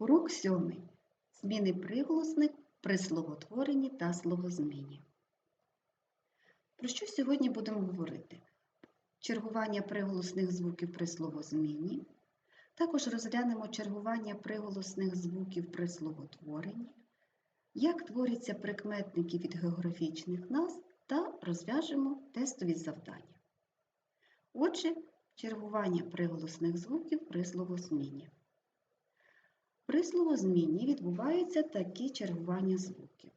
Урок сьомий. Зміни приголосних при словотворенні та словозміні. Про що сьогодні будемо говорити? Чергування приголосних звуків при словозміні. Також розглянемо чергування приголосних звуків при словотворенні, як творяться прикметники від географічних назв та розв'яжемо тестові завдання. Отже, чергування приголосних звуків при словозміні. При словозміні відбуваються такі чергування звуків.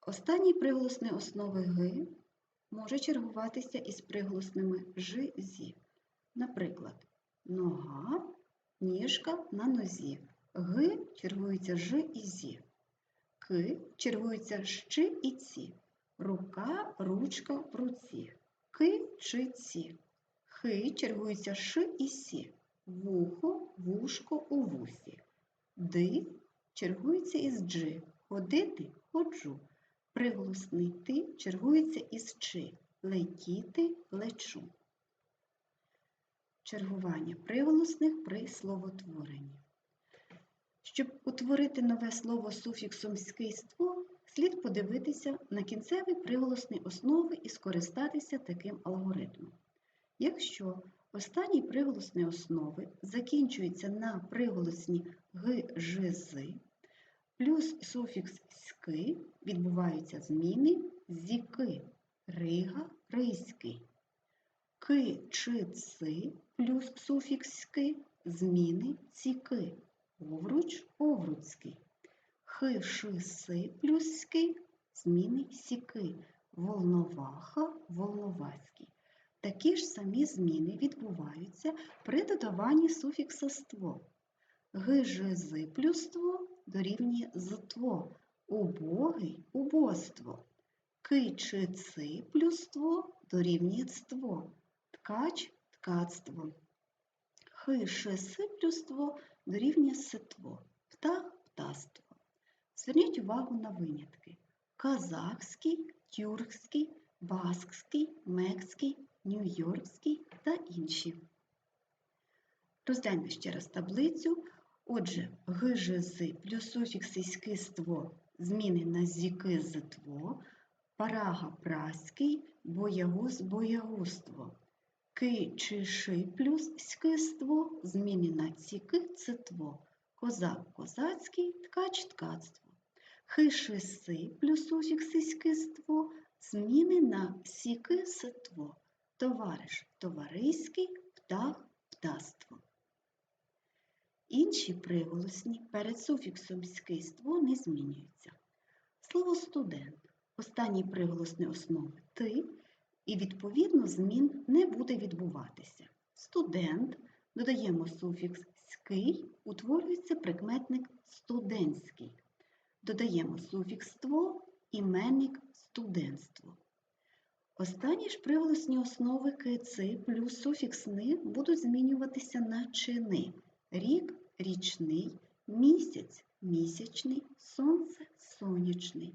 Останній приголосний основи «г» може чергуватися із приголосними «ж», «зі». Наприклад, нога, ніжка на нозі. Г чергується «ж» і «зі». К чергується «щ» і «ці». Рука, ручка в руці. Ки чи ці. Хи чергується «ш» і «сі». Вухо, вушко у вусі. Ди чергується із джи. Ходити ходжу. Приголосний ти чергується із чи. Летіти лечу. Чергування приголосних при словотворенні. Щоб утворити нове слово суфіксом «скийство», слід подивитися на кінцевий приголосний основи і скористатися таким алгоритмом. Якщо останній приголосний основи закінчується на приголосні г, плюс суфікс ськи відбуваються зміни зіки, рига, ризький. Ки чи ци плюс суфікс ски зміни ціки, овруч, овруцький. Хи, ши, си плюс ски зміни сіки, волноваха, волновацький. Такі ж самі зміни відбуваються при додаванні суфікса ство. Ги, жи, плюс ство дорівнює зтво, убогий убоство. Ки чи плюс ство дорівнює ство, ткач ткацтво. Хи, ши, си плюс ство дорівнює ситво, птах птаство. Зверніть увагу на винятки: казахський, тюркський, баскський, мекський, нью-йоркський та інші. Розгляньте ще раз таблицю. Отже, ГЖЗ плюс суфікси «ськиство» зміни на зіки зитво, парага праський, боягуз боягуство. Ки чи ши плюс «ськиство» зміни на ціки цитво, козак козацький, ткач ткацтво. Хиши си плюс суфікси «ськиство» зміни на сіки ситво, товариш товариський, птах птаство. Інші приголосні перед суфіксом «скиство» не змінюються. Слово студент останній приголосний основи ти, і, відповідно, змін не буде відбуватися. Студент додаємо суфікс ський, утворюється прикметник студентський. Додаємо суфікс «ство», іменник студентство. Останні ж приголосні основи кици плюс суфікс «ни» будуть змінюватися на чини. Рік річний, місяць місячний, сонце сонячний.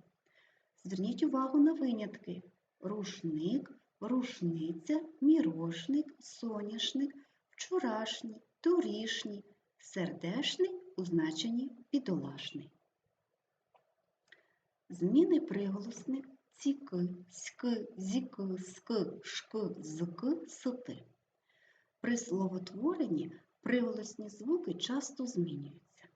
Зверніть увагу на винятки: рушник, рушниця, мірошник, соняшник, вчорашній, торішній, сердешний у значенні бідолашний. Зміни приголосних ціки, ськи, зіки, ски, шки, зки, сити. При словотворенні приголосні звуки часто змінюються.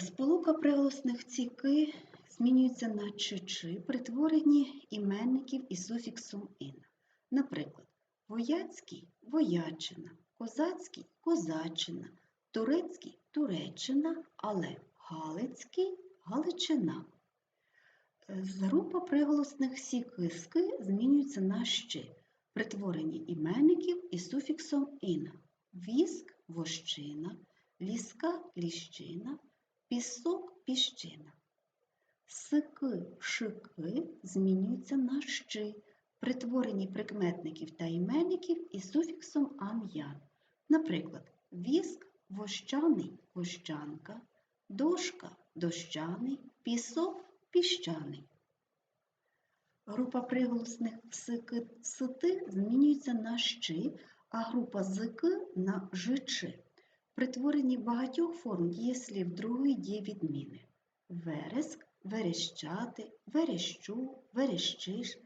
Сполука приголосних ціки змінюється на чичи при творенні іменників із суфіксом ін. Наприклад, вояцький воячина, козацький козачина, турецький туреччина, але галицький галичина. Група приголосних сіки-ски змінюється на щи при іменників із суфіксом ін. Віск вощина, ліска ліщина, пісок піщина. Сики шики змінюються на щи при творенні прикметників та іменників із суфіксом ан-ян. Наприклад, віск вощаний вощанка, дошка дощаний, пісок піщаний. Група приголосних сити змінюється на щи, а група зики на жичи. при творенні багатьох форм дієслів другої дієвідміни. Вереск, верещати, верещу, верещиш,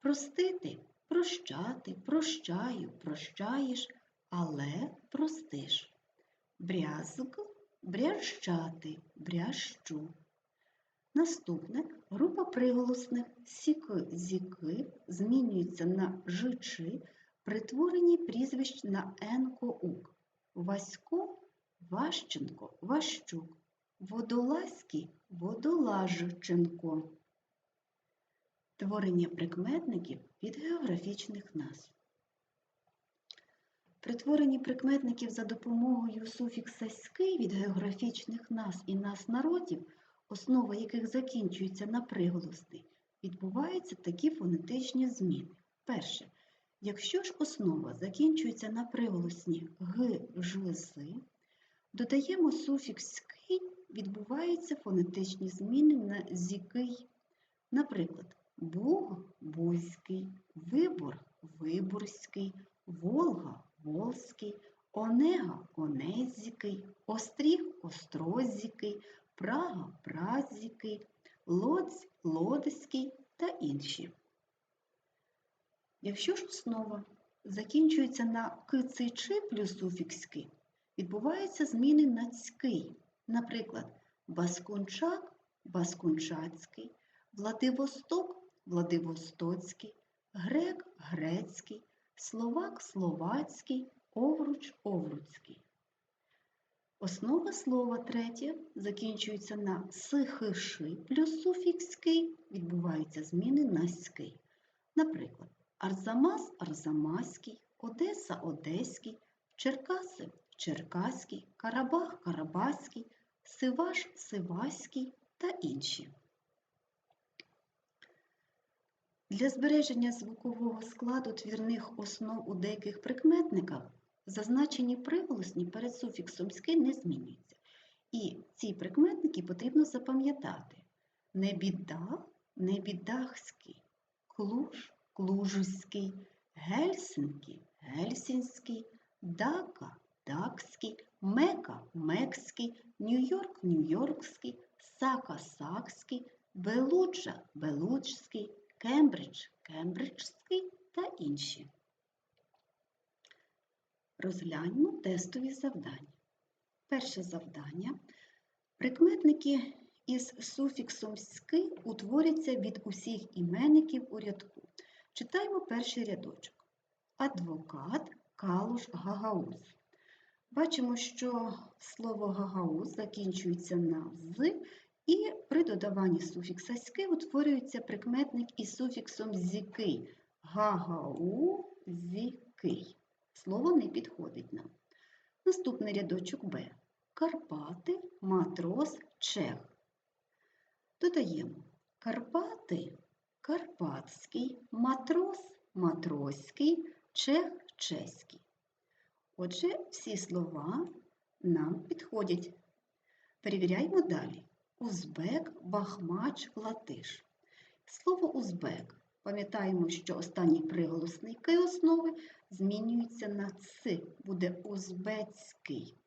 простити, прощати, прощаю, прощаєш, але простиш. Брязк, брящати, брящу. Наступне група приголосних сіки, зіки змінюється на жичи при творенні прізвищ на енко-ук. Васько, Ващенко, Ващук, Водолазький, Водолажченко. Творення прикметників від географічних назв. При творенні прикметників за допомогою суфікса «ський» від географічних назв і назв народів, основа яких закінчується на приголосний, відбуваються такі фонетичні зміни. Перше. Якщо ж основа закінчується на приголосні г, ж, з, додаємо суфікс «ський», відбуваються фонетичні зміни на зікий. Наприклад, Буг Бузький, Вибор Виборський, Волга Волзький, Онега Онезький, Остріг Острозький, Прага Празький, Лодзь Лодський та інші. Якщо ж основа закінчується на кицичи плюс суфікс відбуваються зміни на цький. Наприклад, Баскунчак Баскунчацький, Владивосток Владивостоцький, Грек Грецький, Словак Словацький, Овруч Овруцький. Основа слова третє закінчується на сихиши плюс суфікс «ки», відбуваються зміни на ський. Наприклад, Арзамас Арзамаський, Одеса Одеський, Черкаси Черкаський, Карабах Карабаський, Сиваш Сиваський та інші. Для збереження звукового складу твірних основ у деяких прикметниках зазначені приголосні перед суфіксом «ськи» не змінюються. І ці прикметники потрібно запам'ятати. Не біда, не бідахський, клуж, клужський, гельсинки, гельсінський, дака, дакський, мека, мекський, Нью-Йорк, Нью-Йоркський, сака, сакський, белуджа, белуджський, Кембридж, Кембриджський та інші. Розгляньмо тестові завдання. Перше завдання. Прикметники із суфіксом «ськи» утворяться від усіх іменників у рядку. Читаємо перший рядочок. Адвокат, калуш, гагауз. Бачимо, що слово гагауз закінчується на з, і при додаванні суфікса «ськи» утворюється прикметник із суфіксом «зікий» гагаузікий. Слово не підходить нам. Наступний рядочок Б. Карпати, матрос, чех. Додаємо Карпати, Карпатський, матрос, матроський, чех, чеський. Отже, всі слова нам підходять. Перевіряємо далі. Узбек, бахмач, латиш. Слово узбек. Пам'ятаємо, що останній приголосний «ки» основи змінюється на «ц», буде узбецький.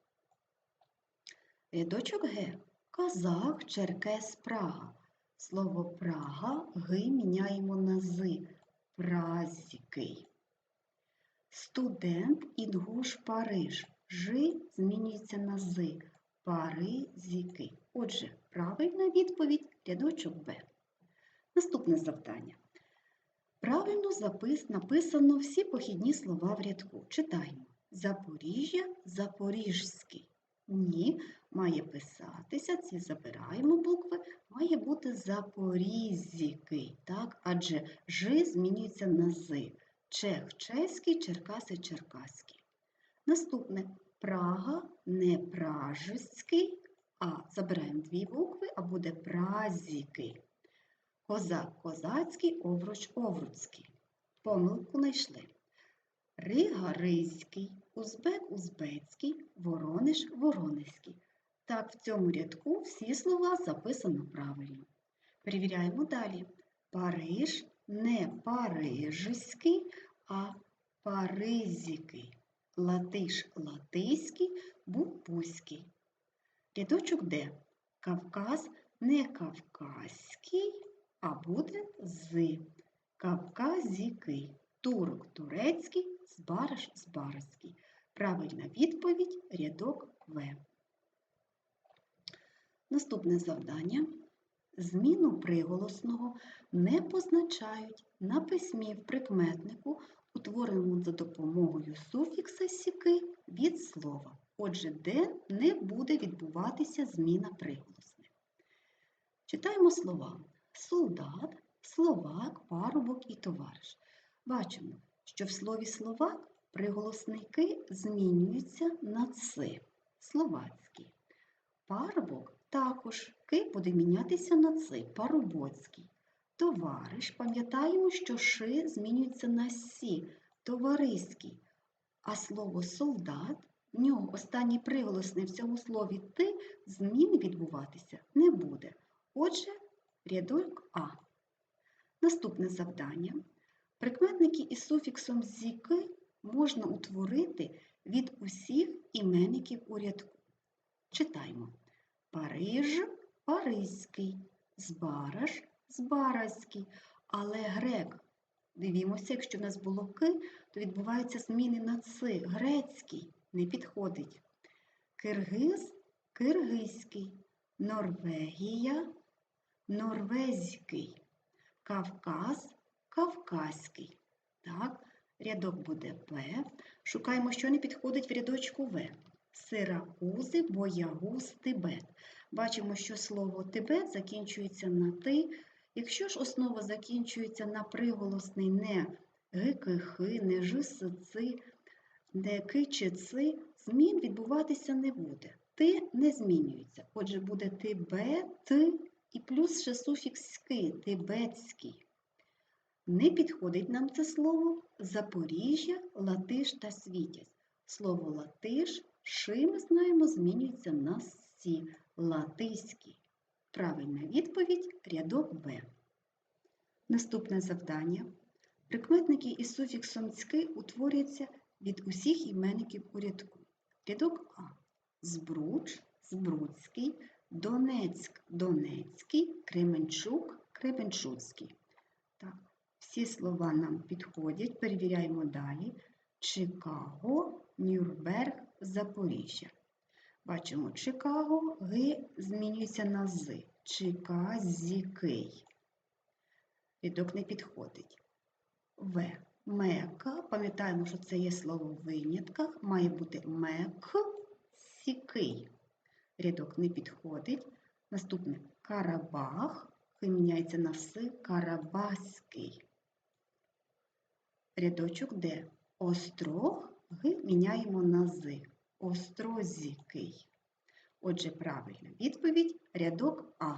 Рядочок Г. Казах, Черкес, Прага. Слово Прага ги міняємо на з. Празький. Студент, інгуш, Париж. Жи змінюється на з. Паризький. Отже, правильна відповідь рядочок Б. Наступне завдання. Правильно запис, написано всі похідні слова в рядку. Читаємо. Запоріжжя, Запоріжський. Ні, має писатися, ці забираємо букви, має бути Запорізький, так? адже Ж змінюється на З. Чех чеський, Черкаси черкаський. Наступне Прага не пражський, а забираємо дві букви, а буде празікий. Козак козацький, овруч овруцький. Помилку знайшли. Рига ризький, узбек узбецький, воронеж воронезький. Так, в цьому рядку всі слова записано правильно. Перевіряємо далі. Париж не парижський, а паризький. Латиш латиський, був Бузький. Рядочок Д. Кавказ не кавказький, а буде з. Кавказький. Турок турецький, збараш збаразький. Правильна відповідь рядок В. Наступне завдання. Зміну приголосного не позначають на письмі в прикметнику, утвореному за допомогою суфікса сіки від слова. Отже, де не буде відбуватися зміна приголосних. Читаємо слова солдат, словак, парубок і товариш. Бачимо, що в слові словак приголосники змінюються на «ц» – словацький. Парубок також ки буде мінятися на «ц» – парубоцький. Товариш, пам'ятаємо, що ши змінюється на сі – товариський. А слово солдат, в нього останній приголосний в цьому слові ти змін відбуватися не буде. Отже, рядок А. Наступне завдання. Прикметники із суфіксом зіки можна утворити від усіх іменників у рядку. Читаємо. Париж паризький, збараж збаразький, але грек. Дивімося, якщо в нас було ки, то відбуваються зміни на ци. Грецький не підходить. Киргиз киргизький, Норвегія норвезький, Кавказ кавказький. Так, рядок буде П. Шукаємо, що не підходить в рядочку В. Сиракузи, боягуз, Тибет. Бачимо, що слово Тибет закінчується на ти. Якщо ж основа закінчується на приголосний не гикихи, не жисици, не ки чи змін відбуватися не буде. Ти не змінюється. Отже, буде Тибет і плюс ще суфікс «ки» – тибетський. Не підходить нам це слово Запоріжжя, Латиш та Світязь. Слово Латиш, ши, ми знаємо, змінюється на сі латиський. Правильна відповідь рядок Б. Наступне завдання. Прикметники із суфіксом «цьки» утворюються від усіх іменників у рядку. Рядок А. Збруч, Збруцький, Донецьк, Донецький, Кременчук, Кременчуцький. Так, всі слова нам підходять. Перевіряємо далі. Чикаго, Нюрнберг, Запоріжжя. Бачимо Чикаго, Г змінюється на З. Чиказікий. Рядок не підходить. В. Мека. Пам'ятаємо, що це є слово в винятках. Має бути мек, сікий. Рядок не підходить. Наступне Карабах. Міняється на С. Карабаський. Рядочок Д. Острог. Г міняємо на З. Острозікий. Отже, правильна відповідь рядок А.